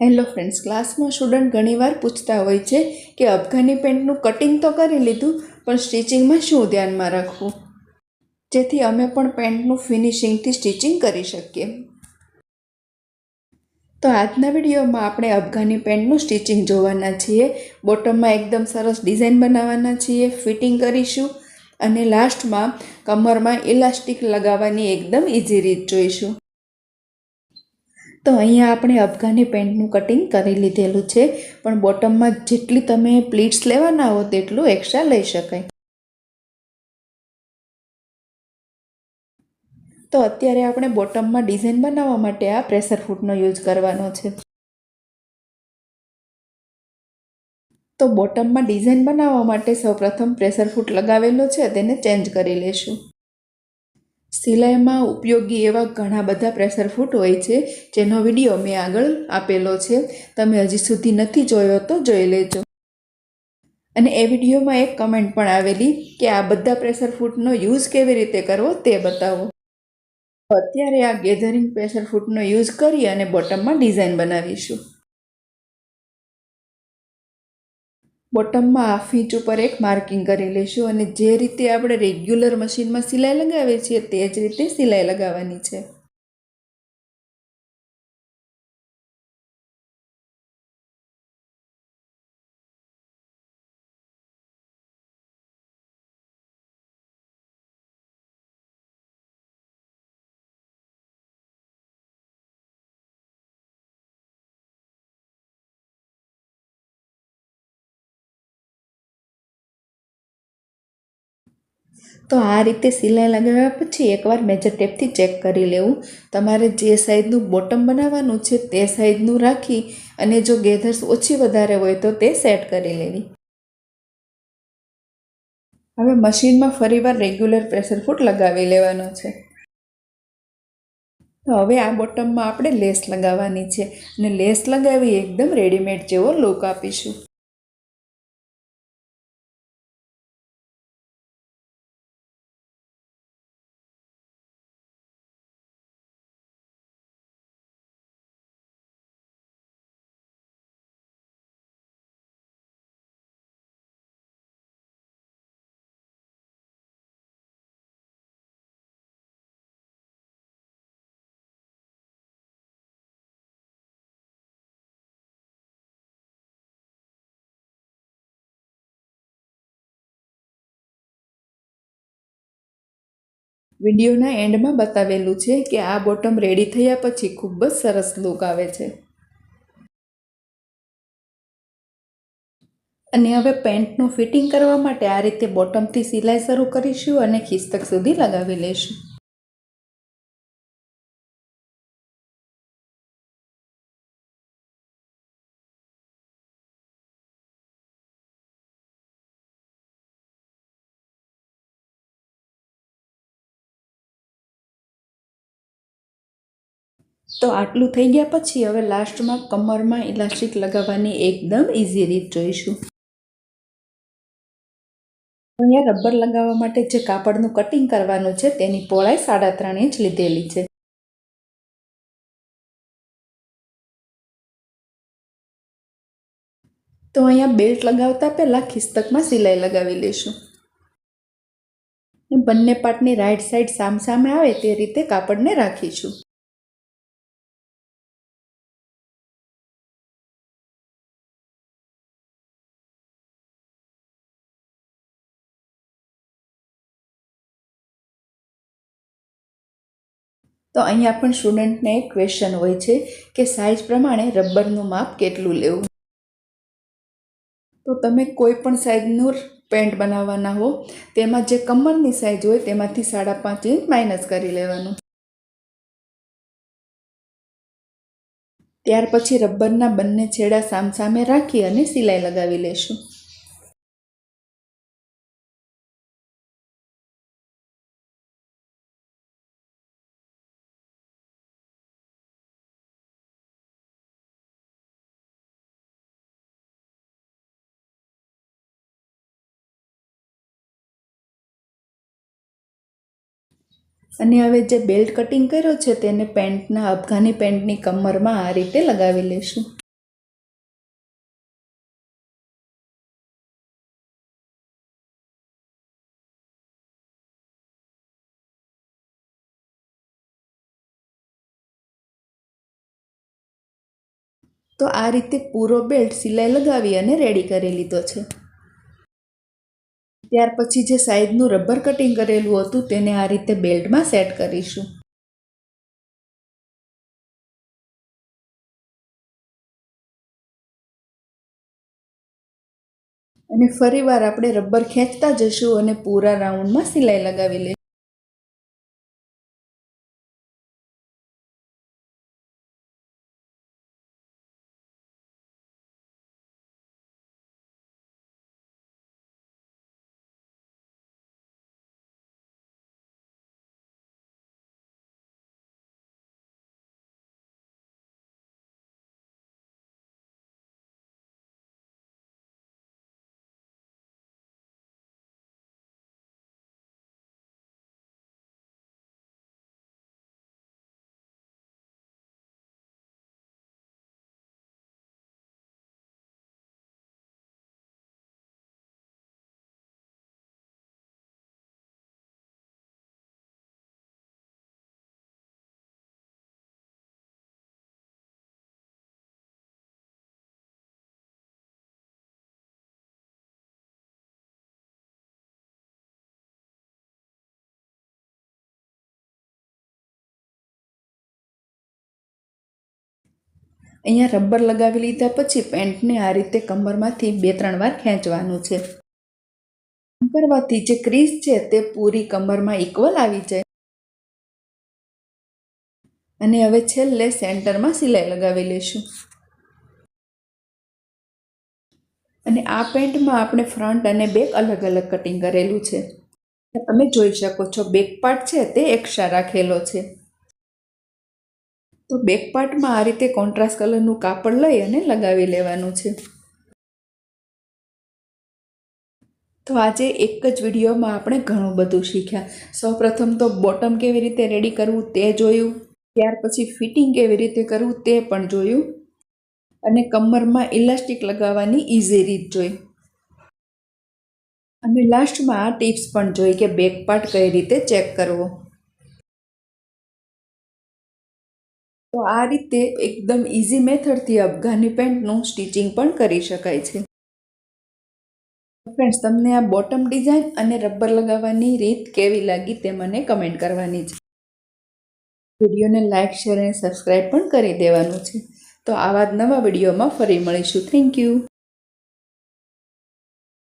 Hello friends, ક્લાસમાં student ઘણીવાર પૂછતા હોય છે કે અફઘાની પેન્ટનું કટિંગ તો કરી લીધું, પણ સ્ટિચિંગમાં શું ધ્યાનમાં રાખવું? જેથી અમે પણ પેન્ટનું ફિનિશિંગથી સ્ટિચિંગ કરી શકીએ. તો આજના વિડીયોમાં આપણે અફઘાની પેન્ટનું સ્ટિચિંગ જોવાના છીએ. બોટમમાં એકદમ સરસ ડિઝાઇન બનાવવાના છીએ, ફિટિંગ કરીશું અને લાસ્ટમાં કમરમાં ઇલાસ્ટિક લગાવવાની એકદમ ઇઝી રીત જોઈશું. તો અહીંયા આપણે અફઘાની પેન્ટનું કટિંગ કરી લીધેલું છે, પણ બોટમમાં જેટલી તમે પ્લીટ્સ લેવાના હો તેટલું એક્સ્ટ્રા લઈ શકાય. તો અત્યારે આપણે બોટમમાં ડિઝાઇન બનાવવા માટે આ પ્રેશર ફૂટનો યુઝ કરવાનો છે. તો બોટમમાં ડિઝાઇન બનાવવા માટે સૌપ્રથમ પ્રેશર ફૂટ લગાવેલો છે, તેને ચેન્જ કરી લેશું. સિલાઈમાં ઉપયોગી એવા ઘણા બધા પ્રેશર ફૂટ હોય છે, જેનો વીડિયો મેં આગળ આપેલો છે. તમે હજી સુધી નથી જોયો તો જોઈ લેજો. અને એ વિડીયોમાં એક કમેન્ટ પણ આવેલી કે આ બધા પ્રેશર ફૂટનો યુઝ કેવી રીતે કરવો તે બતાવો. અત્યારે આ ગેધરિંગ પ્રેશર ફૂટનો યુઝ કરી અને બોટમમાં ડિઝાઇન બનાવીશું. બોટમમાં હાફ ઇંચ ઉપર એક માર્કિંગ કરી લઈશું અને જે રીતે આપણે રેગ્યુલર મશીનમાં સિલાઈ લગાવીએ છીએ તે જ રીતે સિલાઈ લગાવવાની છે. તો આ રીતે સિલાઈ લગાવ્યા પછી એકવાર મેજર ટેપથી ચેક કરી લેવું, તમારે જે સાઈઝનું બોટમ બનાવવાનું છે તે સાઈઝનું રાખી અને જો ગેધર્સ ઓછી વધારે હોય તો તે સેટ કરી લેવી. હવે મશીનમાં ફરીવાર રેગ્યુલર પ્રેશર ફૂટ લગાવી લેવાનો છે. તો હવે આ બોટમમાં આપણે લેસ લગાવવાની છે અને લેસ લગાવી એકદમ રેડીમેડ જેવો લુક આપીશું. વિડીયોના એન્ડમાં બતાવેલું છે કે આ બોટમ રેડી થયા પછી ખૂબ જ સરસ લુક આવે છે. અને હવે પેન્ટનું ફિટિંગ કરવા માટે આ રીતે બોટમથી સિલાઈ શરૂ કરીશું અને ખિસ્તક સુધી લગાવી લઈશું તો આટલું થઈ ગયા પછી હવે લાસ્ટમાં કમરમાં ઇલાસ્ટિક લગાવવાની એકદમ ઇઝી રીત જોઈશું. અહીંયા રબર લગાવવા માટે જે કાપડનું કટિંગ કરવાનું છે તેની પહોળાઈ સાડા ત્રણ ઇંચ લીધેલી છે. તો અહીંયા બેલ્ટ લગાવતા પહેલાં ખિસ્તકમાં સિલાઈ લગાવી લઈશું. બંને પાર્ટની રાઈટ સાઈડ સામસામે આવે તે રીતે કાપડને રાખીશું. તો અહીંયા પણ સ્ટુડન્ટને એક ક્વેશ્ચન હોય છે કે સાઇઝ પ્રમાણે રબરનું માપ કેટલું લેવું? તો તમે કોઈ પણ સાઇઝનું પેન્ટ બનાવવાના હો, તેમાં જે કમરની સાઇઝ હોય તેમાંથી સાડા પાંચ ઇંચ માઇનસ કરી લેવાનું. ત્યાર પછી રબરના બંને છેડા સામસામે રાખી અને સિલાઈ લગાવી લેશું. અને હવે જે બેલ્ટ કટિંગ કર્યો છે તેને પેન્ટના અફઘાની પેન્ટની કમરમાં આ રીતે લગાવી લેશું. તો આ રીતે પૂરો બેલ્ટ સિલાઈ લગાવી અને રેડી કરી લીધો છે. ત્યાર પછી જે સાઈડનું રબર કટિંગ કરેલું હતું તેને આ રીતે બેલ્ટમાં સેટ કરીશું. અને ફરીવાર આપણે રબર ખેંચતા જશું અને પૂરા રાઉન્ડમાં સિલાઈ લગાવી લઈશું. અહીંયા રબર લગાવી લીધા પછી પેન્ટને આ રીતે કમરમાંથી બે ત્રણ વાર ખેંચવાનું છે. કરવાથી જે ક્રીઝ છે તે પૂરી કમરમાં ઇક્વલ આવી જાય. અને હવે છેલ્લે સેન્ટરમાં સિલાઈ લગાવી લઈશું. અને આ પેન્ટમાં આપણે ફ્રન્ટ અને બેક અલગ અલગ કટિંગ કરેલું છે. તમે જોઈ શકો છો બેક પાર્ટ છે તે એકસા રાખેલો છે. તો બેક પાર્ટમાં આ રીતે કોન્ટ્રાસ્ટ કલરનું કાપડ લઈ અને લગાવી લેવાનું છે. તો આજે એક જ વિડીયોમાં આપણે ઘણું બધું શીખ્યા. સૌપ્રથમ તો બોટમ કેવી રીતે રેડી કરવું તે જોયું. ત્યાર પછી ફિટિંગ કેવી રીતે કરવું તે પણ જોયું. અને કમરમાં ઇલાસ્ટિક લગાવવાની ઇઝી રીત જોઈ. અને લાસ્ટમાં આ ટિપ્સ પણ જોઈ કે બેક પાર્ટ કઈ રીતે ચેક કરવો. તો આ રીતે એકદમ ઇઝી મેથડથી અફઘાની પેન્ટનું સ્ટિચિંગ પણ કરી શકાય છે. ફ્રેન્ડ્સ તમને આ બોટમ ડિઝાઇન અને રબર લગાવવાની રીત કેવી લાગી તે મને કમેન્ટ કરવાની છે. વિડીયોને લાઇક શેર અને સબસ્ક્રાઈબ પણ કરી દેવાનું છે. તો આવા જ નવા વિડીયોમાં ફરી મળીશું. Thank you